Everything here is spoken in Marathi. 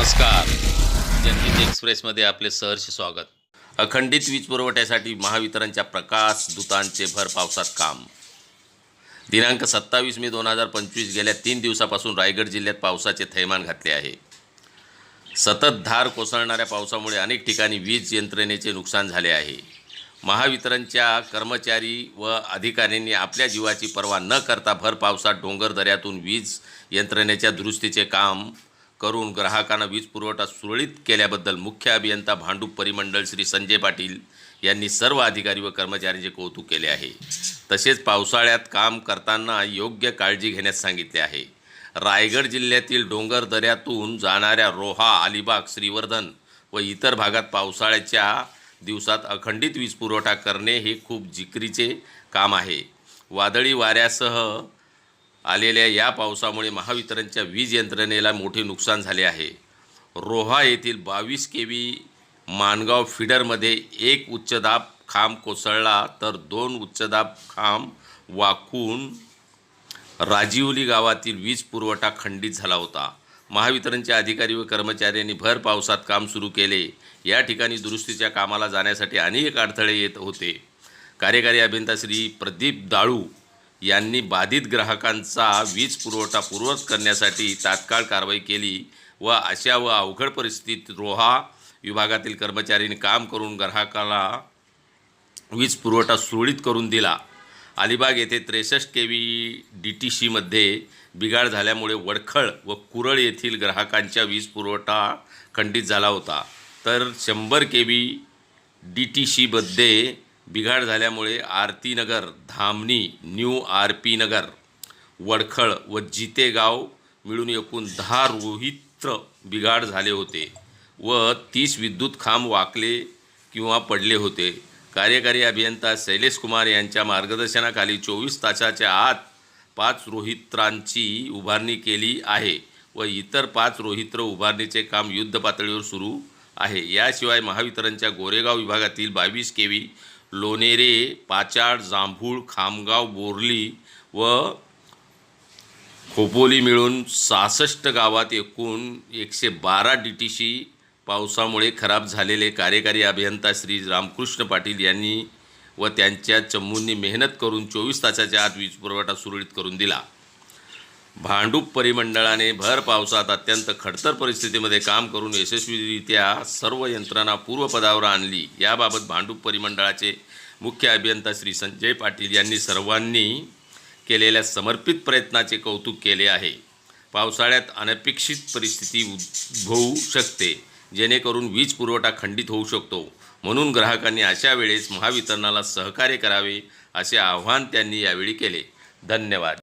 नमस्कार. जनहित एक्सप्रेसमध्ये आपले सहर्ष स्वागत. अखंडित वीज पुरवठ्यासाठी महावितरणच्या प्रकाश दूतांचे भर पावसात काम. दिनांक सत्तावीस मे दोन हजार पंचवीस गेल्या तीन दिवसापासून रायगड जिल्ह्यात पावसाचे थैमान घातले आहे. सतत धार कोसळणाऱ्या पावसामुळे अनेक ठिकाणी वीज यंत्रणेचे नुकसान झाले आहे. महावितरणच्या कर्मचारी व अधिकाऱ्यांनी आपल्या जीवाची पर्वा न करता भर पावसात डोंगर दऱ्यातून वीज यंत्रणेच्या दुरुस्तीचे काम करून ग्राहकांना वीज पुरवठा सुरळीत केल्याबद्दल मुख्य अभियंता भांडूप परिमंडळ श्री संजय पाटील यांनी सर्व अधिकारी व कर्मचाऱ्यांचे कौतुक केले आहे. तसेच पावसाळ्यात काम करताना योग्य काळजी घेण्यास सांगितले आहे. रायगड जिल्ह्यातील डोंगर दऱ्यातून जाणाऱ्या रोहा अलिबाग श्रीवर्धन व इतर भागात पावसाळ्याच्या दिवसात अखंडित वीज पुरवठा करणे हे खूप जिकरीचे काम आहे. वादळी वाऱ्यासह आलेल्या या पावसामुळे महावितरणच्या वीज यंत्रणेला मोठे नुकसान झाले आहे. रोहा येथील बावीस के व्ही मानगाव फिडरमध्ये एक उच्चदाब खांब कोसळला तर दोन उच्चदाब खांब वाकून राजिवली गावातील वीज पुरवठा खंडित झाला होता. महावितरणचे अधिकारी व कर्मचाऱ्यांनी भर पावसात काम सुरू केले. या ठिकाणी दुरुस्तीच्या कामाला जाण्यासाठी अनेक अडथळे येत होते. कार्यकारी अभियंता श्री प्रदीप दाळू यांनी बाधित ग्राहकांचा वीज पुरवठा पूर्वत करण्यासाठी तात्काळ कारवाई केली व अशा व अवघड परिस्थितीत रोहा विभागातील कर्मचाऱ्यांनी काम करून ग्राहकाला वीज पुरवठा सुरळीत करून दिला. अलिबाग येथे त्रेसष्ट के व्ही डी टी सीमध्ये बिघाड झाल्यामुळे वडखळ व कुरळ येथील ग्राहकांच्या वीज पुरवठा खंडित झाला होता. तर शंभर के व्ही डी टी सीमध्ये बिघाड झाल्यामुळे Aarti Nagar Dhamani new R P Nagar Wadkhal व जितेगाव मिळून एकूण दहा रोहित्र बिघाड झाले होते व तीस विद्युत खांब वाकले किंवा पडले होते. कार्यकारी अभियंता शैलेश कुमार यांच्या मार्गदर्शनाखाली चोवीस तासाच्या आत पाच रोहित्रांची उभारणी केली आहे व इतर पाच रोहित्र उभारणीचे काम युद्ध पातळीवर सुरू आहे. याशिवाय महावितरणच्या गोरेगाव विभागातील बावीस केवी लोणेरे पाचाड जांभूळ खामगाव बोरली व खोपोली मिळून सहासष्ट गावात एकूण एकशे बारा डी टी सी पावसामुळे खराब झालेले कार्यकारी अभियंता श्री रामकृष्ण पाटील यांनी व त्यांच्या चमूंनी मेहनत करून चोवीस तासाच्या आत वीज पुरवठा सुरळीत करून दिला. भांडूप परिमंडळाने भर पावसात अत्यंत खडतर परिस्थितीमध्ये काम करून यशस्वीरित्या सर्व यंत्रणा पूर्वपदावर आणली. याबाबत भांडूप परिमंडळाचे मुख्य अभियंता श्री संजय पाटील यांनी सर्वांनी केलेल्या समर्पित प्रयत्नाचे कौतुक केले आहे. पावसाळ्यात अनपेक्षित परिस्थिती उद्भवू शकते जेणेकरून वीज पुरवठा खंडित होऊ शकतो. म्हणून ग्राहकांनी अशा वेळेस महावितरणाला सहकार्य करावे असे आवाहन त्यांनी यावेळी केले. धन्यवाद.